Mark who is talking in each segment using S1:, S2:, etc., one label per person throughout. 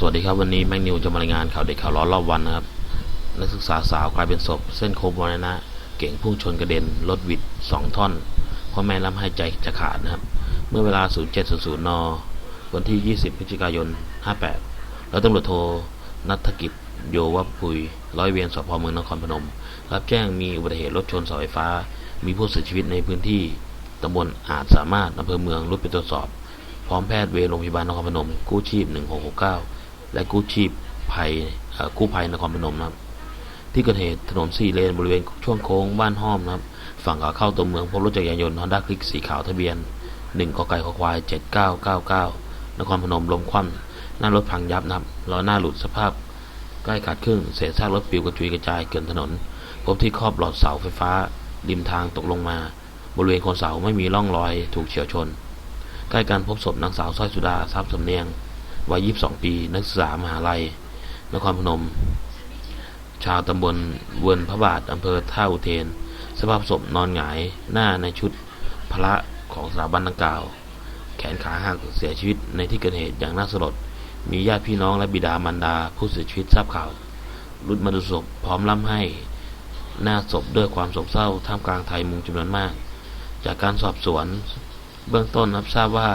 S1: สวัสดีครับวันนี้แมกนิวจะมารายงานข่าวเด็กข่าวร้อนรอบวันนะครับ นักศึกษาสาวกลายเป็นศพ เส้นโค้งมรณะเก่งพุ่งชนกระเด็นรถวิดสองท่อนพ่อแม่ล้ำให้ใจจะขาดนะครับ เมื่อเวลา 0700 น วันที่ 20 พฤศจิกายน 58 แล้วตำรวจโทนัฐกิจโยวปุย ร้อยเวรสพเมืองนครพนม รับแจ้งมีอุบัติเหตุรถชนเสาไฟฟ้า มีผู้เสียชีวิตในพื้นที่ตำบลอาจสามารถอำเภอเมืองรุดไปตรวจสอบ พร้อมแพทย์เวรโรงพยาบาลนครพนมกู้ชีพ 1669 และกู้ชีพภัยกู้ภัยนครพนมนะครับ ที่เกิดเหตุถนนสี่เลนบริเวณช่วงโค้งบ้านห้อมนะครับ ฝั่งขาเข้าตัวเมืองพบรถจักรยานยนต์ฮอนด้าคลิกสีขาวทะเบียน1กไก่ขอควาย7999นครพนมลมคว่ำหน้ารถพังยับนะครับล้อหน้าหลุดสภาพใกล้ขาดครึ่งเศษซากรถปลิวกระจุยกระจายเกลื่อนถนน พบที่ครอบหลอดเสาไฟฟ้า ริมทางตกลงมา บริเวณโคนเสาไม่มีร่องรอยถูกเฉียวชน ใกล้การพบศพนางสาวสร้อยสุดาทรัพย์สำเนียง วัย 22 ปี นักศึกษามหาลัย นครพนม ชาวตำบลเวิร์นพระบาทอำเภอท่าอุเทน สภาพศพนอนหงายหน้าในชุดพระของสถาบันดังกล่าว แขนขาหักเสียชีวิตในที่เกิดเหตุอย่างน่าสลด มีญาติพี่น้องและบิดามารดาผู้เสียชีวิตทราบข่าว รุดมาดูศพพร้อมล่ำให้หน้าศพด้วยความโศกเศร้าท่ามกลางไทยมุงจำนวนมาก จากการสอบสวน เบื้องต้นรับทราบว่า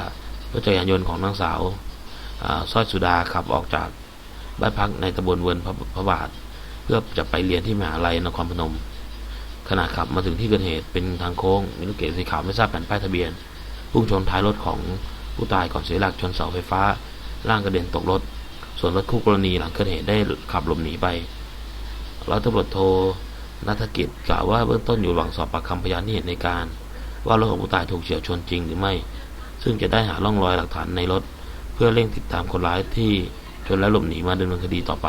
S1: รถจักรยานยนต์ของนางสาว สร้อยสุดาขับออกจากบ้านพักในตำบลเวิร์นพระพระบาท เพื่อจะไปเรียนที่มหาลัยนครพนม ขณะขับมาถึงที่เกิดเหตุเป็นทางโค้งมีรถเก๋งสีขาวไม่ทราบแผ่นป้ายทะเบียนพุ่งชนท้ายรถของผู้ตายก่อนเสียหลักชนเสาไฟฟ้า ร่างกระเด็นตกรถ ส่วนรถคู่กรณีหลังเกิดเหตุได้ขับหลบหนีไปร้อยตำรวจโทนัฐกิจกล่าวว่าเบื้องต้นอยู่ระหว่างสอบปากคำพยานที่เห็นในการ ว่ารถของผู้ตายถูกเฉียวชนจริงหรือไม่ ซึ่งจะได้หาร่องรอยหลักฐานในรถ เพื่อเร่งติดตามคนร้ายที่ชนและหลบหนีมาดำเนินคดีต่อไป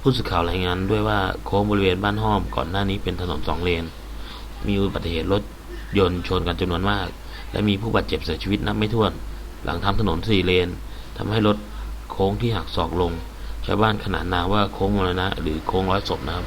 S1: ผู้สื่อข่าวรายงานด้วยว่าโค้งบริเวณบ้านห้อมก่อนหน้านี้เป็นถนนสองเลน มีอุบัติเหตุรถยนต์ชนกันจำนวนมาก และมีผู้บาดเจ็บเสียชีวิตนับไม่ถ้วน หลังทำถนนสี่เลนทำให้รถโค้งที่หักศอกลงชาวบ้านขนานนามว่าโค้งมรณะหรือโค้งร้อยศพนะครับ